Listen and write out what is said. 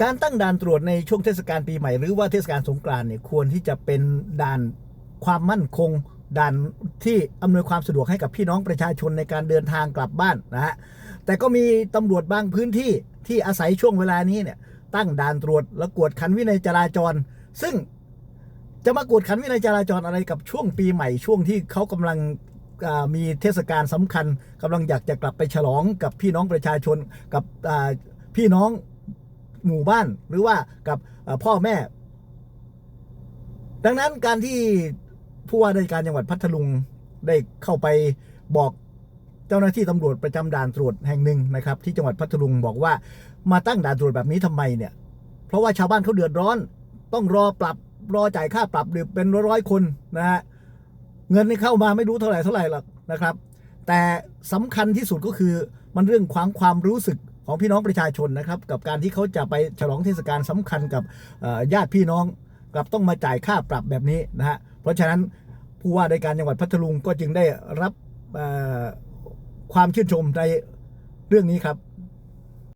การตั้งด่านตรวจในช่วงเทศกาลปีใหม่ หรือว่าเทศกาลสงกรานต์เนี่ยควรที่จะเป็นด่านความมั่นคงด่านที่อำนวยความสะดวกให้กับพี่น้องประชาชนในการเดินทางกลับบ้านนะฮะแต่ก็มีตำรวจบางพื้นที่ที่อาศัยช่วงเวลานี้เนี่ยตั้งด่านตรวจและกวดขันวินัยจราจร ซึ่งจะมากวดขันวินัยจราจรอะไรกับช่วงปีใหม่ช่วงที่เขากำลังมีเทศกาลสำคัญกำลังอยากจะกลับไปฉลองกับพี่น้องประชาชนกับพี่น้อง หมู่บ้านหรือว่ากับพ่อแม่ ดังนั้นการที่ผู้ว่าราชการจังหวัดพัทลุงได้เข้าไปบอกเจ้าหน้าที่ตำรวจประจำด่านตรวจแห่งหนึ่งนะครับ ที่จังหวัดพัทลุงบอกว่ามาตั้งด่านตรวจแบบนี้ทำไมเนี่ย เพราะว่าชาวบ้านเขาเดือดร้อน ต้องรอปรับรอจ่ายค่าปรับหรือเป็นร้อยๆคนนะฮะเงินนี่เข้ามาไม่รู้เท่าไหร่เท่าไหร่หรอกนะครับ แต่สำคัญที่สุดก็คือมันเรื่องความความรู้สึก ของพี่น้องประชาชนนะครับ กับการที่เขาจะไปฉลองเทศกาลสำคัญกับญาติพี่น้องกลับต้องมาจ่ายค่าปรับแบบนี้นะฮะเพราะฉะนั้นผู้ว่าในการจังหวัดพัทลุงก็จึงได้รับความชื่นชมในเรื่องนี้ครับ